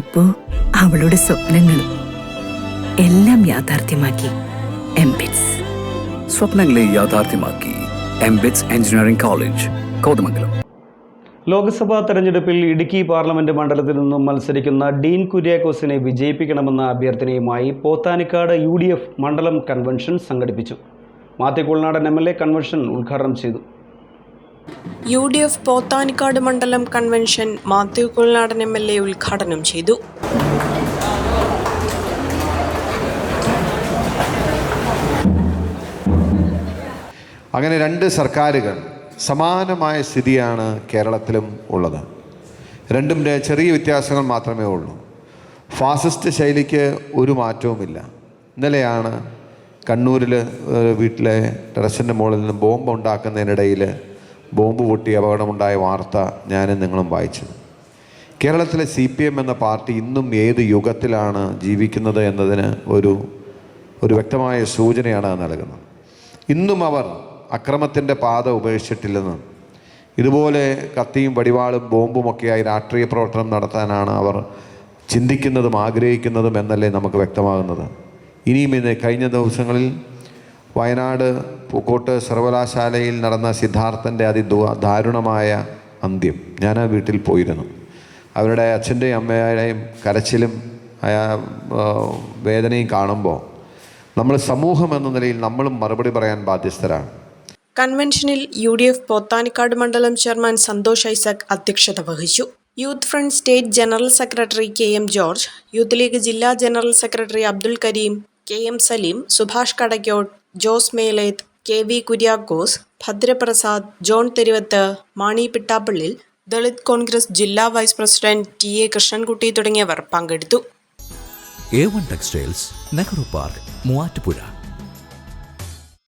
ഇപ്പോ അവളുടെ സ്വപ്നങ്ങളും എല്ലാം യാഥാർത്ഥ്യമാക്കി എംബിറ്റ്സ് സ്വപ്നങ്ങളെ യാഥാർത്ഥ്യമാക്കി MBITS engineering college Kothamangalam. Lok Sabha തെരഞ്ഞെടുപ്പിൽ ഇടുക്കി പാർലമെന്റ് മണ്ഡലത്തിൽ നിന്നും മത്സരിക്കുന്ന ഡീൻ കുര്യാക്കോസിനെ വിജയിപ്പിക്കണമെന്ന അഭ്യർത്ഥനയുമായി പോത്താനിക്കാട് യു ഡി എഫ് മണ്ഡലം കൺവെൻഷൻ സംഘടിപ്പിച്ചു. Mathew Kuzhalnadan M L A convention ഉദ്ഘാടനം ചെയ്തു. യു ഡി എഫ് പോത്താനിക്കാട് മണ്ഡലം convention Mathew Kuzhalnadan M L A ഉദ്ഘാടനം ചെയ്തു. അങ്ങനെ രണ്ട് സർക്കാരുകൾ സമാനമായ സ്ഥിതിയാണ് കേരളത്തിലും ഉള്ളത്. രണ്ടും ചെറിയ വ്യത്യാസങ്ങൾ മാത്രമേ ഉള്ളൂ. ഫാസിസ്റ്റ് ശൈലിക്ക് ഒരു മാറ്റവുമില്ല. ഇന്നലെയാണ് കണ്ണൂരിൽ വീട്ടിലെ ടെറസിന്റെ മുകളിൽ നിന്ന് ബോംബ് ഉണ്ടാക്കുന്നതിനിടയിൽ ബോംബ് പൊട്ടി അപകടമുണ്ടായ വാർത്ത ഞാനും നിങ്ങളും വായിച്ചത്. കേരളത്തിലെ സി പി എം എന്ന പാർട്ടി ഇന്നും ഏത് യുഗത്തിലാണ് ജീവിക്കുന്നത് എന്നതിന് ഒരു ഒരു വ്യക്തമായ സൂചനയാണ് നൽകുന്നത്. ഇന്നും അവർ അക്രമത്തിന്റെ പാത ഉപേക്ഷിച്ചിട്ടില്ലെന്ന് ഇതുപോലെ കത്തിയും വടിവാളും ബോംബുമൊക്കെയായി രാഷ്ട്രീയ പ്രവർത്തനം നടത്താനാണ് അവർ ചിന്തിക്കുന്നതും ആഗ്രഹിക്കുന്നതും എന്നല്ലേ നമുക്ക് വ്യക്തമാകുന്നത്. ഇനിയും ഇന്ന് കഴിഞ്ഞ ദിവസങ്ങളിൽ വയനാട് പൂക്കോട്ട് സർവകലാശാലയിൽ നടന്ന സിദ്ധാർത്ഥന്റെ അതിദു ദാരുണമായ അന്ത്യം. ഞാൻ ആ വീട്ടിൽ പോയിരുന്നു. അവരുടെ അച്ഛന്റെയും അമ്മയുടെയും കരച്ചിലും ആ, വേദനയും കാണുമ്പോൾ നമ്മൾ സമൂഹം എന്ന നിലയിൽ നമ്മളും മറുപടി പറയാൻ ബാധ്യസ്ഥരാണ്. കൺവെൻഷനിൽ യു ഡി എഫ് പോത്താനിക്കാട് മണ്ഡലം ചെയർമാൻ സന്തോഷ് ഐസക് അധ്യക്ഷത വഹിച്ചു. Youth front state general secretary K M George youth league ജില്ലാ general secretary Abdul Kareem K M Saleem Subhash Kadaykkode Jose Meleth K V Kuriakose Bhadraprasad John Theruvath Mani Pittappillil Dalit Congress ജില്ലാ vice president T A Krishnankutty തുടങ്ങിയവർ പങ്കെടുത്തു. A one textiles Nehru park Muvattupuzha.